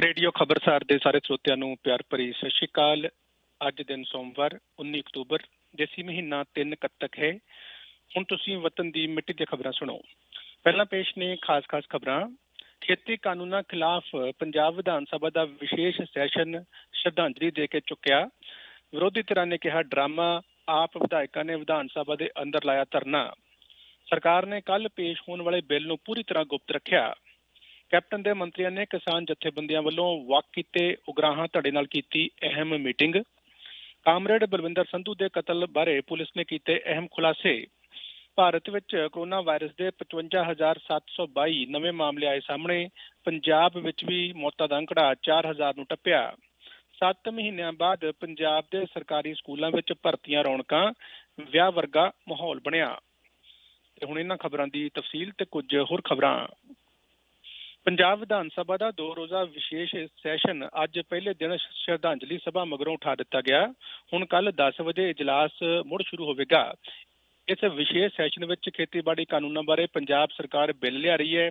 Radio ਖਬਰਸਾਰ ਦੇ ਸਾਰੇ ਸਰੋਤਿਆਂ ਨੂੰ ਪਿਆਰ ਭਰੀ ਸਤਿ ਸ਼੍ਰੀ ਅਕਾਲ। ਅੱਜ ਦਿਨ ਸੋਮਵਾਰ 19 ਅਕਤੂਬਰ, ਦੇਸੀ ਮਹੀਨਾ 3 ਕੱਤਕ ਹੈ। ਹੁਣ ਤੁਸੀਂ ਵਤਨ ਦੀ ਮਿੱਟੀ ਦੀਆਂ ਖਬਰਾਂ ਸੁਣੋ। ਪਹਿਲਾਂ ਪੇਸ਼ ਨੇ ਖਾਸ-ਖਾਸ ਖਬਰਾਂ। ਖੇਤੀ ਕਾਨੂੰਨਾਂ ਖਿਲਾਫ ਪੰਜਾਬ ਵਿਧਾਨ ਸਭਾ ਦਾ ਵਿਸ਼ੇਸ਼ ਸੈਸ਼ਨ ਸ਼ਰਧਾਂਜਲੀ ਦੇ ਕੇ ਚੁੱਕਿਆ। ਵਿਰੋਧੀ ਧਿਰਾਂ ਨੇ ਕਿਹਾ, ਡਰਾਮਾ ਆਪ ਵਿਧਾਇਕਾਂ ਨੇ ਵਿਧਾਨ ਸਭਾ ਦੇ ਅੰਦਰ ਲਾਇਆ ਧਰਨਾ। ਸਰਕਾਰ ਨੇ ਕੱਲ ਪੇਸ਼ ਹੋਣ ਵਾਲੇ ਬਿੱਲ ਨੂੰ ਪੂਰੀ ਤਰ੍ਹਾਂ ਗੁਪਤ ਰੱਖਿਆ। ਕੈਪਟਨ ਦੇ ਮੰਤਰੀਆਂ ਨੇ ਕਿਸਾਨ ਜਥੇਬੰਦੀਆਂ ਵੱਲੋਂ ਵਕ ਕੀਤੇ, ਉਗਰਾਹਾਂ ਧੜੇ ਨਾਲ ਕੀਤੀ ਅਹਿਮ ਮੀਟਿੰਗ। ਕਾਮਰੇਡ ਬਲਵਿੰਦਰ ਸੰਧੂ ਦੇ ਕਤਲ ਬਾਰੇ ਪੁਲਿਸ ਨੇ ਕੀਤੇ ਅਹਿਮ ਖੁਲਾਸੇ। ਭਾਰਤ ਵਿੱਚ ਕੋਰੋਨਾ ਵਾਇਰਸ ਦੇ 55722 ਨਵੇਂ ਮਾਮਲੇ ਆਏ ਸਾਹਮਣੇ। ਪੰਜਾਬ ਵਿੱਚ ਵੀ ਮੌਤਾਂ ਦਾ ਅੰਕੜਾ 4000 ਨੂੰ ਟੱਪਿਆ। 7 ਮਹੀਨਿਆਂ ਬਾਅਦ ਪੰਜਾਬ ਦੇ ਸਰਕਾਰੀ ਸਕੂਲਾਂ ਵਿੱਚ ਭਰਤੀਆਂ ਰੌਣਕਾਂ, ਵਿਆਹ ਵਰਗਾ ਮਾਹੌਲ ਬਣਿਆ। ਤੇ ਹੁਣ ਇਹਨਾਂ ਖਬਰਾਂ ਦੀ ਤਫਸੀਲ ਤੇ ਕੁਝ ਹੋਰ ਖਬਰਾਂ। ਪੰਜਾਬ ਵਿਧਾਨ ਸਭਾ ਦਾ ਦੋ ਰੋਜ਼ਾ ਵਿਸ਼ੇਸ਼ ਸੈਸ਼ਨ ਅੱਜ ਪਹਿਲੇ ਦਿਨ ਸ਼ਰਧਾਂਜਲੀ ਸਭਾ ਮਗਰੋਂ ਉਠਾ ਦਿੱਤਾ ਗਿਆ। ਹੁਣ ਕੱਲ 10 ਵਜੇ ਇਜਲਾਸ ਮੁੜ ਸ਼ੁਰੂ ਹੋਵੇਗਾ। ਇਸ ਵਿਸ਼ੇਸ਼ ਸੈਸ਼ਨ ਵਿੱਚ ਖੇਤੀਬਾੜੀ ਕਾਨੂੰਨਾਂ ਬਾਰੇ ਪੰਜਾਬ ਸਰਕਾਰ ਬਿੱਲ ਲਿਆ ਰਹੀ ਹੈ।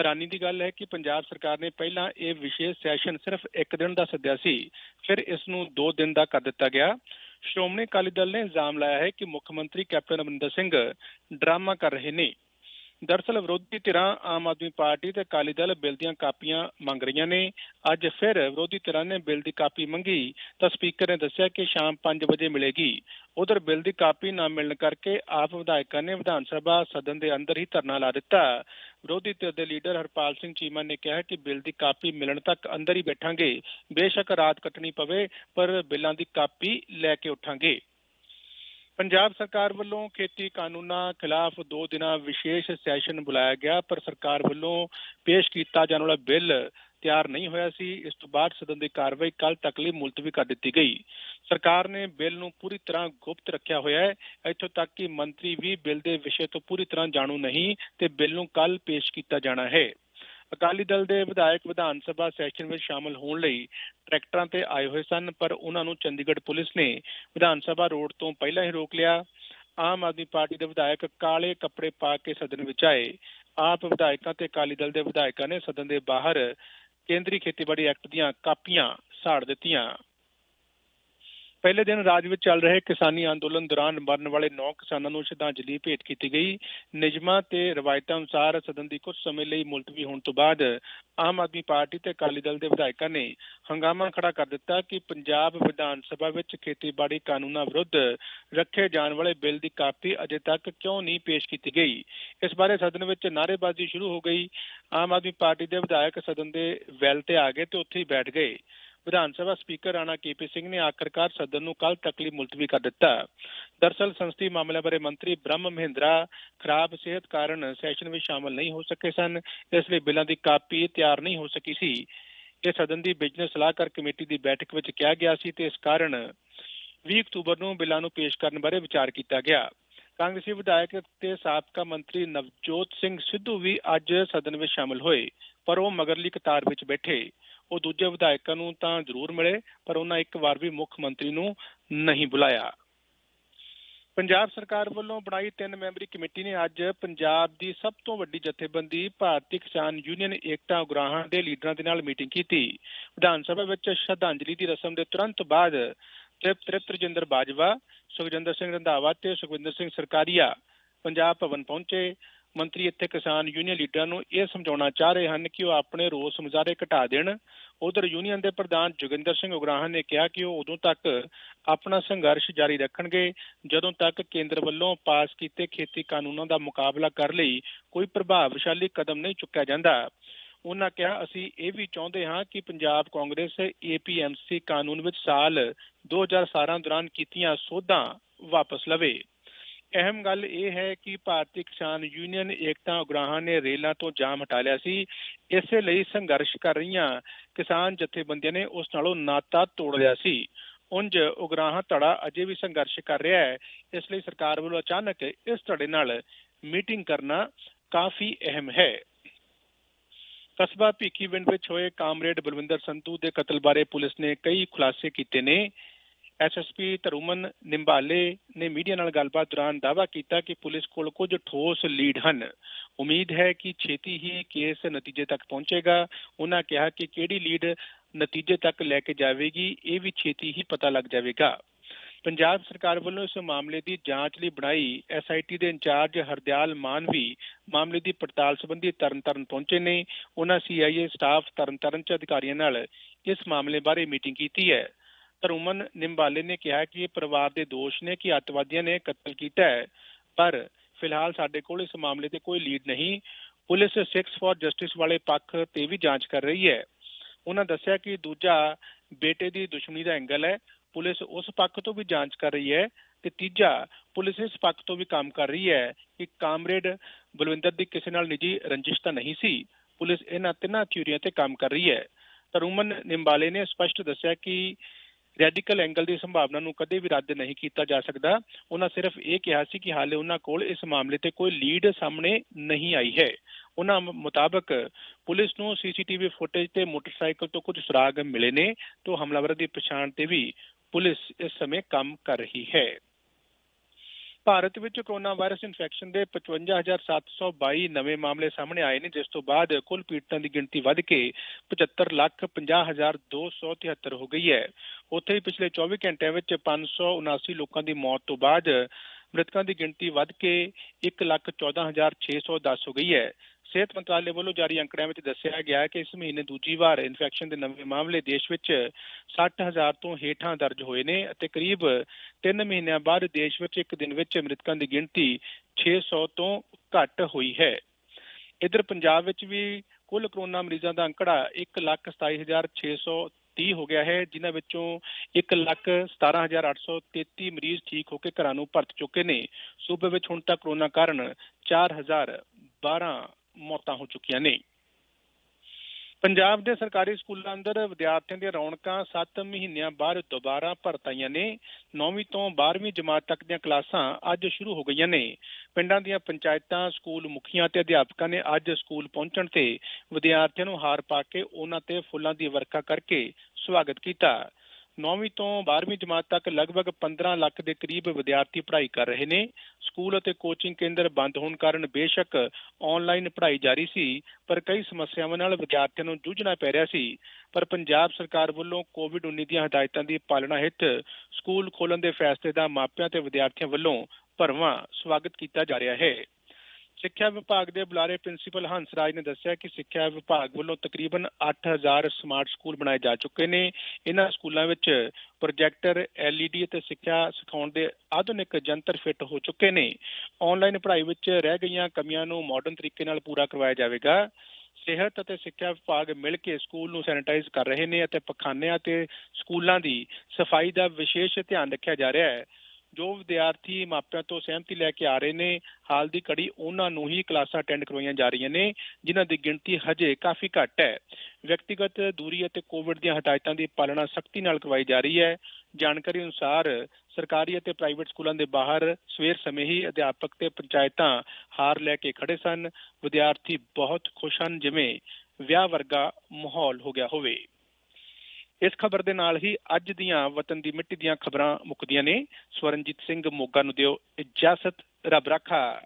ਹੈਰਾਨੀ ਦੀ ਗੱਲ ਹੈ ਕਿ ਪੰਜਾਬ ਸਰਕਾਰ ਨੇ ਪਹਿਲਾਂ ਇਹ ਵਿਸ਼ੇਸ਼ ਸੈਸ਼ਨ ਸਿਰਫ ਇੱਕ ਦਿਨ ਦਾ ਸੱਦਿਆ ਸੀ, ਫਿਰ ਇਸ ਨੂੰ 2 ਦਿਨ ਦਾ ਕਰ ਦਿੱਤਾ ਗਿਆ। ਸ਼੍ਰੋਮਣੀ ਅਕਾਲੀ ਦਲ ਨੇ ਇਲਜ਼ਾਮ ਲਾਇਆ ਹੈ ਕਿ ਮੁੱਖ ਮੰਤਰੀ ਕੈਪਟਨ ਅਮਰਿੰਦਰ ਸਿੰਘ ਡਰਾਮਾ ਕਰ ਰਹੇ ਨੇ। ਦਰਸਲ ਵਿਰੋਧੀ ਧਿਰਾਂ ਆਮ ਆਦਮੀ ਪਾਰਟੀ ਤੇ ਅਕਾਲੀ ਦਲ ਬਿੱਲ ਦੀਆਂ ਕਾਪੀਆਂ ਮੰਗ ਰਹੀਆਂ ਨੇ। ਅੱਜ ਫਿਰ ਵਿਰੋਧੀ ਧਿਰਾਂ ਨੇ ਬਿੱਲ ਦੀ ਕਾਪੀ ਮੰਗੀ ਤਾਂ ਸਪੀਕਰ ਨੇ ਦੱਸਿਆ ਕਿ ਸ਼ਾਮ 5 ਵਜੇ ਮਿਲੇਗੀ। ਉਧਰ ਬਿੱਲ ਦੀ ਕਾਪੀ ਨਾ ਮਿਲਣ ਕਰਕੇ ਆਪ ਵਿਧਾਇਕਾਂ ਨੇ ਵਿਧਾਨ ਸਭਾ ਸਦਨ ਦੇ ਅੰਦਰ ਹੀ ਧਰਨਾ ਲਾ ਦਿੱਤਾ। ਵਿਰੋਧੀ ਧਿਰ ਦੇ ਲੀਡਰ ਹਰਪਾਲ ਸਿੰਘ ਚੀਮਾ ਨੇ ਕਿਹਾ ਕਿ ਬਿੱਲ ਦੀ ਕਾਪੀ ਮਿਲਣ ਤੱਕ ਅੰਦਰ ਹੀ ਬੈਠਾਂਗੇ। ਬੇਸ਼ੱਕ ਰਾਤ ਕੱਟਣੀ ਪਵੇ, ਪਰ ਬਿੱਲਾਂ ਦੀ ਕਾਪੀ ਲੈ ਕੇ ਉਠਾਂਗੇ। ਪੰਜਾਬ ਸਰਕਾਰ ਵੱਲੋਂ ਖੇਤੀ ਕਾਨੂੰਨਾਂ ਖਿਲਾਫ ਦੋ ਦਿਨਾਂ ਵਿਸ਼ੇਸ਼ ਸੈਸ਼ਨ ਬੁਲਾਇਆ ਗਿਆ, ਪਰ ਸਰਕਾਰ ਵੱਲੋਂ ਪੇਸ਼ ਕੀਤਾ ਜਾਣ ਵਾਲਾ ਬਿੱਲ ਤਿਆਰ ਨਹੀਂ ਹੋਇਆ ਸੀ। ਇਸ ਤੋਂ ਬਾਅਦ ਸਦਨ ਦੀ ਕਾਰਵਾਈ ਕੱਲ ਤੱਕ ਲਈ ਮੁਲਤਵੀ ਕਰ ਦਿੱਤੀ ਗਈ। ਸਰਕਾਰ ਨੇ ਬਿੱਲ ਨੂੰ ਪੂਰੀ ਤਰ੍ਹਾਂ ਗੁਪਤ ਰੱਖਿਆ ਹੋਇਆ ਹੈ। ਇੱਥੋਂ ਤੱਕ ਕਿ ਮੰਤਰੀ ਵੀ ਬਿੱਲ ਦੇ ਵਿਸ਼ੇ ਤੋਂ ਪੂਰੀ ਤਰ੍ਹਾਂ ਜਾਣੂ ਨਹੀਂ ਤੇ ਬਿੱਲ ਨੂੰ ਕੱਲ ਪੇਸ਼ ਕੀਤਾ ਜਾਣਾ ਹੈ। ਅਕਾਲੀ ਦਲ ਦੇ ਵਿਧਾਇਕ ਵਿਧਾਨ ਸਭਾ ਸੈਸ਼ਨ ਵਿੱਚ ਸ਼ਾਮਲ ਹੋਣ ਲਈ ਟਰੈਕਟਰਾਂ ਤੇ ਆਏ ਹੋਏ ਸਨ, ਪਰ ਉਹਨਾਂ ਨੂੰ ਚੰਡੀਗੜ੍ਹ ਪੁਲਿਸ ਨੇ ਵਿਧਾਨ ਸਭਾ ਰੋਡ ਤੋਂ ਪਹਿਲਾਂ ਹੀ ਰੋਕ ਲਿਆ। ਆਮ ਆਦਮੀ ਪਾਰਟੀ ਦੇ ਵਿਧਾਇਕ ਕਾਲੇ ਕੱਪੜੇ ਪਾ ਕੇ ਸਦਨ ਵਿੱਚ ਆਏ। ਆਪ ਵਿਧਾਇਕਾਂ ਤੇ ਅਕਾਲੀ ਦਲ ਦੇ ਵਿਧਾਇਕਾਂ ਨੇ ਸਦਨ ਦੇ ਬਾਹਰ ਕੇਂਦਰੀ ਖੇਤੀਬਾੜੀ ਐਕਟ ਦੀਆਂ ਕਾਪੀਆਂ ਸਾੜ ਦਿੱਤੀਆਂ। ਪਹਿਲੇ ਦਿਨ ਰਾਜ ਵਿੱਚ ਚੱਲ ਰਹੇ ਕਿਸਾਨੀ ਅੰਦੋਲਨ ਦੌਰਾਨ ਮਰਨ ਵਾਲੇ 9 ਕਿਸਾਨਾਂ ਨੂੰ ਸ਼ਰਧਾਂਜਲੀ ਭੇਟ ਕੀਤੀ ਗਈ। ਨਿਯਮਾਂ ਤੇ ਰਵਾਇਤਾਂ ਅਨੁਸਾਰ ਸਦਨ ਦੀ ਕੁਝ ਸਮੇਂ ਲਈ ਮੁਲਤਵੀ ਹੋਣ ਤੋਂ ਬਾਅਦ ਆਮ ਆਦਮੀ ਪਾਰਟੀ ਤੇ ਅਕਾਲੀ ਦਲ ਦੇ ਵਿਧਾਇਕਾਂ ਨੇ ਹੰਗਾਮਾ ਖੜਾ ਕਰ ਦਿੱਤਾ ਕਿ ਪੰਜਾਬ ਵਿਧਾਨ ਸਭਾ ਵਿੱਚ ਖੇਤੀਬਾੜੀ ਕਾਨੂੰਨਾਂ ਵਿਰੁੱਧ ਰੱਖੇ ਜਾਣ ਵਾਲੇ ਬਿੱਲ ਦੀ ਕਾਪੀ ਅਜੇ ਤੱਕ ਕਿਉਂ ਨਹੀਂ ਪੇਸ਼ ਕੀਤੀ ਗਈ। ਇਸ ਬਾਰੇ ਸਦਨ ਵਿੱਚ ਨਾਅਰੇਬਾਜ਼ੀ ਸ਼ੁਰੂ ਹੋ ਗਈ। ਆਮ ਆਦਮੀ ਪਾਰਟੀ ਦੇ ਵਿਧਾਇਕ ਸਦਨ ਦੇ ਵੈਲ ਤੇ ਆ ਗਏ ਤੇ ਉੱਥੇ ਹੀ ਬੈਠ ਗਏ। ਵਿਧਾਨ ਸਭਾ ਸਪੀਕਰ ਰਾਣਾ ਕੇਪੀ ਸਿੰਘ ਨੇ ਆਖਰਕਾਰ ਸਦਨ ਨੂੰ ਕੱਲ ਤੱਕ ਲਈ ਮੁਲਤਵੀ ਕਰ ਦਿੱਤਾ। ਦਰਸਲ ਸੰਸਦੀ ਮਾਮਲਿਆਂ ਬਾਰੇ ਮੰਤਰੀ ਬ੍ਰਹਮ ਮਹਿੰਦਰਾ ਖਰਾਬ ਸਿਹਤ ਕਾਰਨ ਸੈਸ਼ਨ ਵਿੱਚ ਸ਼ਾਮਲ ਨਹੀਂ ਹੋ ਸਕੇ ਸਨ। ਇਸ ਲਈ ਬਿੱਲਾਂ ਦੀ ਕਾਪੀ ਤਿਆਰ ਨਹੀਂ ਹੋ ਸਕੀ ਸੀ। ਇਹ ਸਦਨ ਦੀ ਬਿਜ਼ਨਸ ਸਲਾਹਕਾਰ ਕਮੇਟੀ ਦੀ ਬੈਠਕ ਵਿੱਚ ਕਿਹਾ ਗਿਆ ਸੀ ਤੇ ਇਸ ਕਾਰਨ 20 ਅਕਤੂਬਰ ਨੂੰ ਬਿੱਲਾਂ ਨੂੰ ਪੇਸ਼ ਕਰਨ ਬਾਰੇ ਵਿਚਾਰ ਕੀਤਾ ਗਿਆ। ਕਾਂਗਰਸੀ ਵਿਧਾਇਕ ਤੇ ਸਾਬਕਾ ਮੰਤਰੀ ਨਵਜੋਤ ਸਿੰਘ ਸਿੱਧੂ ਵੀ ਅੱਜ ਸਦਨ ਵਿੱਚ ਸ਼ਾਮਲ ਹੋਏ, ਪਰ ਉਹ ਮਗਰਲੀ ਕਤਾਰ ਵਿੱਚ ਬੈਠੇ। ਉਹ ਦੂਜੇ ਵਿਧਾਇਕਾਂ ਨੂੰ ਤਾਂ ਜ਼ਰੂਰ ਮਿਲੇ, ਪਰ ਉਹਨਾਂ ਇੱਕ ਵਾਰ ਵੀ ਮੁੱਖ ਮੰਤਰੀ ਨੂੰ ਨਹੀਂ ਬੁਲਾਇਆ। ਪੰਜਾਬ ਸਰਕਾਰ ਵੱਲੋਂ ਬਣਾਈ ਤਿੰਨ ਮੈਂਬਰੀ ਕਮੇਟੀ ਨੇ ਅੱਜ ਪੰਜਾਬ ਦੀ ਸਭ ਤੋਂ ਵੱਡੀ ਜਥੇਬੰਦੀ ਭਾਰਤੀ ਕਿਸਾਨ ਯੂਨੀਅਨ ਏਕਤਾ ਉਗਰਾਹਾਂ ਦੇ ਲੀਡਰਾਂ ਦੇ ਨਾਲ ਮੀਟਿੰਗ ਕੀਤੀ। ਵਿਧਾਨ ਸਭਾ ਵਿੱਚ ਸ਼ਰਧਾਂਜਲੀ ਦੀ ਰਸਮ ਦੇ ਤੁਰੰਤ ਬਾਅਦ ਤ੍ਰਿਪਤ ਰਜਿੰਦਰ ਬਾਜਵਾ, ਸੁਖਜਿੰਦਰ ਸਿੰਘ ਰੰਧਾਵਾ ਤੇ ਸੁਖਵਿੰਦਰ ਸਿੰਘ ਸਰਕਾਰੀਆ ਪੰਜਾਬ ਭਵਨ ਪਹੁੰਚੇ। ਮੰਤਰੀ ਇੱਥੇ ਕਿਸਾਨ ਯੂਨੀਅਨ ਲੀਡਰਾਂ ਨੂੰ ਇਹ ਸਮਝਾਉਣਾ ਚਾਹ ਰਹੇ ਹਨ ਕਿ ਉਹ ਆਪਣੇ ਰੋਸ ਮੁਜ਼ਾਹਰੇ ਘਟਾ ਦੇਣ। ਉਧਰ ਯੂਨੀਅਨ ਦੇ ਪ੍ਰਧਾਨ ਜੋਗਿੰਦਰ ਸਿੰਘ ਉਗਰਾਹਾਂ ਨੇ ਕਿਹਾ ਕਿ ਉਹ ਉਦੋਂ ਤੱਕ ਆਪਣਾ ਸੰਘਰਸ਼ ਜਾਰੀ ਰੱਖਣਗੇ, ਜਦੋਂ ਤੱਕ ਕੇਂਦਰ ਵੱਲੋਂ ਪਾਸ ਕੀਤੇ ਖੇਤੀ ਕਾਨੂੰਨਾਂ ਦਾ ਮੁਕਾਬਲਾ ਕਰ ਲਈ ਕੋਈ ਪ੍ਰਭਾਵਸ਼ਾਲੀ ਕਦਮ ਨਹੀਂ ਚੁੱਕਿਆ ਜਾਂਦਾ। ਉਹਨਾਂ ਕਿਹਾ, ਅਸੀਂ ਇਹ ਵੀ ਚਾਹੁੰਦੇ ਹਾਂ ਕਿ ਪੰਜਾਬ ਕਾਂਗਰਸ ਏਪੀਐਮਸੀ ਕਾਨੂੰਨ ਵਿੱਚ ਸਾਲ 2017 ਦੌਰਾਨ ਕੀਤੀਆਂ ਸੋਧਾਂ ਵਾਪਸ ਲਵੇ। ਅਹਿਮ ਗੱਲ ਇਹ ਹੈ ਕਿ ਭਾਰਤੀ ਕਿਸਾਨ ਯੂਨੀਅਨ ਏਕਤਾ ਉਗਰਾਹਾਂ ਨੇ ਰੇਲਾਂ ਤੋਂ ਜਾਮ ਹਟਾ ਲਿਆ ਸੀ। ਇਸੇ ਲਈ ਸੰਘਰਸ਼ ਕਰ ਰਹੀਆਂ ਕਿਸਾਨ ਜਥੇਬੰਦੀਆਂ ਨੇ ਉਸ ਨਾਲੋਂ ਨਾਤਾ ਤੋੜ ਲਿਆ ਸੀ। ਉੰਜ ਉਗਰਾਹਾਂ ਧੜਾ ਅਜੇ ਵੀ ਸੰਘਰਸ਼ ਕਰ ਰਿਹਾ ਹੈ। ਇਸ ਲਈ ਸਰਕਾਰ ਵੱਲੋਂ ਅਚਾਨਕ ਇਸ ਧੜੇ ਨਾਲ ਮੀਟਿੰਗ ਕਰਨਾ ਕਾਫੀ ਅਹਿਮ ਹੈ। ਕਸਬਾ ਭੀਖੀਵਿੰਡ ਵਿੱਚ ਹੋਏ ਕਾਮਰੇਡ ਬਲਵਿੰਦਰ ਸੰਧੂ ਦੇ ਕਤਲ ਬਾਰੇ ਪੁਲਿਸ ਨੇ ਕਈ ਖੁਲਾਸੇ ਕੀਤੇ ਨੇ। ਐਸਐਸਪੀ ਧਰੂਮਨ, ਨਿੰਬਾਲੇ ਨੇ ਮੀਡੀਆ ਨਾਲ ਗੱਲਬਾਤ ਦੌਰਾਨ ਦਾਅਵਾ ਕੀਤਾ ਕਿ ਪੁਲਿਸ ਕੋਲ ਕੁਝ ਠੋਸ ਲੀਡ ਹਨ। ਉਮੀਦ ਹੈ ਕਿ ਛੇਤੀ ਹੀ ਕੇਸ ਨਤੀਜੇ ਤੱਕ ਪਹੁੰਚੇਗਾ। ਉਹਨਾਂ ਕਿਹਾ ਕਿ ਕਿਹੜੀ ਲੀਡ ਨਤੀਜੇ ਤੱਕ ਲੈ ਕੇ ਜਾਵੇਗੀ, ਇਹ ਵੀ ਛੇਤੀ ਹੀ ਪਤਾ ਲੱਗ ਜਾਵੇਗਾ। ਪੰਜਾਬ ਸਰਕਾਰ ਵੱਲੋਂ ਇਸ ਮਾਮਲੇ ਦੀ ਜਾਂਚ ਲਈ ਬਣਾਈ ਐਸਆਈਟੀ ਦੇ ਇੰਚਾਰਜ ਹਰਦਿਆਲ ਮਾਨ ਵੀ ਮਾਮਲੇ ਦੀ ਪੜਤਾਲ ਸੰਬੰਧੀ ਤਰਨਤਾਰਨ ਪਹੁੰਚੇ ਨੇ। ਉਹਨਾਂ ਸੀਆਈਏ ਸਟਾਫ ਤਰਨਤਾਰਨ ਚ ਅਧਿਕਾਰੀਆਂ ਨਾਲ ਇਸ ਮਾਮਲੇ ਬਾਰੇ ਮੀਟਿੰਗ ਕੀਤੀ ਹੈ। ਤਰੁਮਨ ਨਿੰਬਾਲੇ ਨੇ ਕਿਹਾ ਕਿ ਇਹ ਪਰਿਵਾਰ ਦੇ ਦੋਸ਼ ਨੇ ਕਿ ਅੱਤਵਾਦੀਆਂ ਨੇ ਕਤਲ ਕੀਤਾ ਹੈ, ਪਰ ਫਿਲਹਾਲ ਸਾਡੇ ਕੋਲ ਇਸ ਮਾਮਲੇ ਤੇ ਕੋਈ ਲੀਡ ਨਹੀਂ। ਪੁਲਿਸ 6 ਫॉर ਜਸਟਿਸ ਵਾਲੇ ਪੱਖ ਤੇ ਵੀ ਜਾਂਚ ਕਰ ਰਹੀ ਹੈ। ਉਹਨਾਂ ਦੱਸਿਆ ਕਿ ਦੂਜਾ ਬੇਟੇ ਦੀ ਦੁਸ਼ਮਣੀ ਦਾ ਐਂਗਲ ਹੈ। ਪੁਲਿਸ ਉਸ ਪੱਖ ਤੋਂ ਵੀ ਜਾਂਚ ਕਰ ਰਹੀ ਹੈ ਤੇ ਤੀਜਾ ਪੁਲਿਸ ਇਸ ਪੱਖ ਤੋਂ ਵੀ ਕੰਮ ਕਰ ਰਹੀ ਹੈ ਕਿ ਕਾਮਰੇਡ ਬਲਵਿੰਦਰ ਦੀ ਕਿਸੇ ਨਾਲ ਨਿੱਜੀ ਰੰਜਿਸ਼ ਤਾਂ ਨਹੀਂ ਸੀ। ਪੁਲਿਸ ਇਹਨਾਂ ਤਿੰਨਾਂ ਥਿਊਰੀਆਂ ਤੇ ਕੰਮ ਕਰ ਰਹੀ ਹੈ। ਤਰੁਮਨ ਨਿੰਬਾਲੇ ਨੇ ਸਪਸ਼ਟ ਦੱਸਿਆ ਕਿ ਰੈਡੀਕਲ ਐਂਗਲ ਦੀ ਸੰਭਾਵਨਾ ਨੂੰ ਕਦੇ ਵੀ ਰੱਦ ਨਹੀਂ ਕੀਤਾ ਜਾ ਸਕਦਾ। ਉਹਨਾਂ ਸਿਰਫ ਇਹ ਕਿਹਾ ਸੀ ਕਿ ਹਾਲੇ ਉਹਨਾਂ ਕੋਲ ਇਸ ਮਾਮਲੇ ਤੇ ਕੋਈ ਲੀਡ ਸਾਹਮਣੇ ਨਹੀਂ ਆਈ ਹੈ। ਉਹਨਾਂ ਮੁਤਾਬਕ ਪੁਲਿਸ ਨੂੰ ਸੀਸੀਟੀਵੀ ਫੁਟੇਜ ਤੇ ਮੋਟਰਸਾਈਕਲ ਤੋਂ ਕੁਝ ਸੁਰਾਗ ਮਿਲੇ ਨੇ। ਤੋਂ ਹਮਲਾਵਰ ਦੀ ਪਛਾਣ ਤੇ ਵੀ ਪੁਲਿਸ ਇਸ ਸਮੇਂ ਕੰਮ ਕਰ ਰਹੀ ਹੈ। ਭਾਰਤ ਵਿੱਚ ਕੋਰੋਨਾ ਵਾਇਰਸ ਇਨਫੈਕਸ਼ਨ ਦੇ 55722 ਨਵੇਂ ਮਾਮਲੇ ਸਾਹਮਣੇ ਆਏ ਨੇ, ਜਿਸ ਤੋਂ ਬਾਅਦ ਕੁੱਲ ਪੀੜਤਾਂ ਦੀ ਗਿਣਤੀ ਵੱਧ ਕੇ 75 ਲੱਖ 50273 ਹੋ ਗਈ ਹੈ। ਉੱਥੇ ਹੀ ਪਿਛਲੇ 24 ਘੰਟਿਆਂ ਵਿੱਚ 579 ਲੋਕਾਂ ਦੀ ਮੌਤ ਤੋਂ ਬਾਅਦ ਮ੍ਰਿਤਕਾਂ ਦੀ ਗਿਣਤੀ ਵੱਧ ਕੇ 114610 ਹੋ ਗਈ ਹੈ। ਸਿਹਤ ਮੰਤਰਾਲੇ ਵੱਲੋਂ ਜਾਰੀ ਅੰਕੜਿਆਂ ਵਿੱਚ ਦੱਸਿਆ ਗਿਆ ਕਿ ਇਸ ਮਹੀਨੇ ਦੂਜੀ ਵਾਰ ਇਨਫੈਕਸ਼ਨ ਦੇ ਨਵੇਂ ਮਾਮਲੇ ਦੇਸ਼ ਵਿੱਚ 60000 ਤੋਂ ਹੇਠਾਂ ਦਰਜ ਹੋਏ ਨੇ ਅਤੇ ਕਰੀਬ 3 ਮਹੀਨਿਆਂ ਬਾਅਦ ਦੇਸ਼ ਵਿੱਚ ਇੱਕ ਦਿਨ ਵਿੱਚ ਮ੍ਰਿਤਕਾਂ ਦੀ ਗਿਣਤੀ 600 ਤੋਂ ਘੱਟ ਹੋਈ ਹੈ। ਇਧਰ ਪੰਜਾਬ ਵਿੱਚ ਵੀ ਕੁੱਲ ਕਰੋਨਾ ਮਰੀਜ਼ਾਂ ਦਾ ਅੰਕੜਾ 127630 ਹੋ ਗਿਆ ਹੈ, ਜਿਨ੍ਹਾਂ ਵਿੱਚੋਂ 117833 ਮਰੀਜ਼ ਠੀਕ ਹੋ ਕੇ ਘਰਾਂ ਨੂੰ ਪਰਤ ਚੁੱਕੇ ਨੇ। ਸੂਬੇ ਵਿੱਚ ਹੁਣ ਤੱਕ ਕਰੋਨਾ ਕਾਰਨ 4012 ਮੌਤਾਂ ਹੋ ਚੁੱਕੀਆਂ ਨੇ। ਪੰਜਾਬ ਦੇ ਸਰਕਾਰੀ ਸਕੂਲਾਂ ਅੰਦਰ ਵਿਦਿਆਰਥੀਆਂ ਦੀਆਂ ਰੌਣਕਾਂ 7 ਮਹੀਨਿਆਂ ਬਾਅਦ ਦੁਬਾਰਾ ਭਰਤ ਆਈਆਂ ਨੇ। 9ਵੀਂ ਤੋਂ 12ਵੀਂ ਜਮਾਤ ਤੱਕ ਦੀਆਂ ਕਲਾਸਾਂ ਅੱਜ ਸ਼ੁਰੂ ਹੋ ਗਈਆਂ ਨੇ। ਪਿੰਡਾਂ ਦੀਆਂ ਪੰਚਾਇਤਾਂ, ਸਕੂਲ ਮੁਖੀਆਂ ਤੇ ਅਧਿਆਪਕਾਂ ਨੇ ਅੱਜ ਸਕੂਲ ਪਹੁੰਚਣ ਤੇ ਵਿਦਿਆਰਥੀਆਂ ਨੂੰ ਹਾਰ ਪਾ ਕੇ ਉਹਨਾਂ ਤੇ ਫੁੱਲਾਂ ਦੀ ਵਰਖਾ ਕਰਕੇ ਸਵਾਗਤ ਕੀਤਾ। 9ਵੀਂ ਤੋਂ 12ਵੀਂ ਜਮਾਤ ਤੱਕ ਲਗਭਗ 15 ਲੱਖ ਦੇ ਕਰੀਬ ਵਿਦਿਆਰਥੀ ਪੜ੍ਹਾਈ ਕਰ ਰਹੇ ਨੇ। ਸਕੂਲ ਅਤੇ ਕੋਚਿੰਗ ਕੇਂਦਰ ਬੰਦ ਹੋਣ ਕਾਰਨ ਬੇਸ਼ੱਕ ਆਨਲਾਈਨ ਪੜ੍ਹਾਈ ਜਾਰੀ ਸੀ, ਪਰ ਕਈ ਸਮੱਸਿਆਵਾਂ ਨਾਲ ਵਿਦਿਆਰਥੀਆਂ ਨੂੰ ਜੂਝਣਾ ਪੈ ਰਿਹਾ ਸੀ। ਪਰ ਪੰਜਾਬ ਸਰਕਾਰ ਵੱਲੋਂ ਕੋਵਿਡ-19 ਦੀਆਂ ਹਦਾਇਤਾਂ ਦੀ ਪਾਲਣਾ ਹਿੱਤ ਸਕੂਲ ਖੋਲਣ ਦੇ ਫੈਸਲੇ ਦਾ ਮਾਪਿਆਂ ਤੇ ਵਿਦਿਆਰਥੀਆਂ ਵੱਲੋਂ ਭਰਵਾਂ ਸਵਾਗਤ ਕੀਤਾ ਜਾ ਰਿਹਾ ਹੈ। ਸਿੱਖਿਆ ਵਿਭਾਗ ਦੇ ਬੁਲਾਰੇ ਪ੍ਰਿੰਸੀਪਲ ਹੰਸ ਰਾਜ ਨੇ ਦੱਸਿਆ ਕਿ ਸਿੱਖਿਆ ਵਿਭਾਗ ਵੱਲੋਂ ਤਕਰੀਬਨ 8000 ਸਮਾਰਟ ਸਕੂਲ ਬਣਾਏ ਜਾ ਚੁੱਕੇ ਨੇ। ਇਹਨਾਂ ਸਕੂਲਾਂ ਵਿੱਚ ਪ੍ਰੋਜੈਕਟਰ ਐਲਈਡੀ ਅਤੇ ਸਿੱਖਿਆ ਸਿਖਾਉਣ ਦੇ ਆਧੁਨਿਕ ਜੰਤਰ ਫਿੱਟ ਹੋ ਚੁੱਕੇ ਨੇ। ਆਨਲਾਈਨ ਪੜ੍ਹਾਈ ਵਿੱਚ ਰਹਿ ਗਈਆਂ ਕਮੀਆਂ ਨੂੰ ਮਾਡਰਨ ਤਰੀਕੇ ਨਾਲ ਪੂਰਾ ਕਰਵਾਇਆ ਜਾਵੇਗਾ। ਸਿਹਤ ਅਤੇ ਸਿੱਖਿਆ ਵਿਭਾਗ ਮਿਲ ਕੇ ਸਕੂਲ ਨੂੰ ਸੈਨੀਟਾਈਜ਼ ਕਰ ਰਹੇ ਨੇ ਅਤੇ ਪਖਾਨਿਆਂ ਤੇ ਸਕੂਲਾਂ ਦੀ ਸਫ਼ਾਈ ਦਾ ਵਿਸ਼ੇਸ਼ ਧਿਆਨ ਰੱਖਿਆ ਜਾ ਰਿਹਾ ਹੈ। ਜੋ ਵਿਦਿਆਰਥੀ ਮਾਪਿਆਂ ਤੋਂ ਸਹਿਮਤੀ ਲੈ ਕੇ ਆ ਰਹੇ ਨੇ, ਹਾਲ ਦੀ ਘੜੀ ਉਹਨਾਂ ਨੂੰ ਹੀ ਕਲਾਸਾਂ ਅਟੈਂਡ ਕਰਵਾਈਆਂ ਜਾ ਰਹੀਆਂ ਨੇ, ਜਿਨ੍ਹਾਂ ਦੀ ਗਿਣਤੀ ਹਜੇ ਕਾਫੀ ਘੱਟ ਹੈ। ਵਿਅਕਤੀਗਤ ਦੂਰੀ ਅਤੇ ਕੋਵਿਡ ਦੀਆਂ ਹਦਾਇਤਾਂ ਦੀ ਪਾਲਣਾ ਸਖਤੀ ਨਾਲ ਕਰਵਾਈ ਜਾ ਰਹੀ ਹੈ। ਜਾਣਕਾਰੀ ਅਨੁਸਾਰ ਸਰਕਾਰੀ ਅਤੇ ਪ੍ਰਾਈਵੇਟ ਸਕੂਲਾਂ ਦੇ ਬਾਹਰ ਸਵੇਰ ਸਮੇਂ ਹੀ ਅਧਿਆਪਕ ਤੇ ਪੰਚਾਇਤਾਂ ਹਾਰ ਲੈ ਕੇ ਖੜੇ ਸਨ। ਵਿਦਿਆਰਥੀ ਬਹੁਤ ਖੁਸ਼ ਹਨ ਜਿਵੇਂ ਵਿਆਹ ਵਰਗਾ ਮਾਹੌਲ ਹੋ ਗਿਆ ਹੋਵੇ। ਇਸ ਖਬਰ ਦੇ ਨਾਲ ਹੀ ਅੱਜ ਦੀਆਂ ਵਤਨ ਦੀ ਮਿੱਟੀ ਦੀਆਂ ਖਬਰਾਂ ਮੁੱਕਦੀਆਂ ਨੇ। ਸਵਰਨਜੀਤ ਸਿੰਘ ਮੋਗਾ ਨੂੰ ਦਿਓ ਇਜਾਜ਼ਤ। ਰੱਬ ਰਾਖਾ।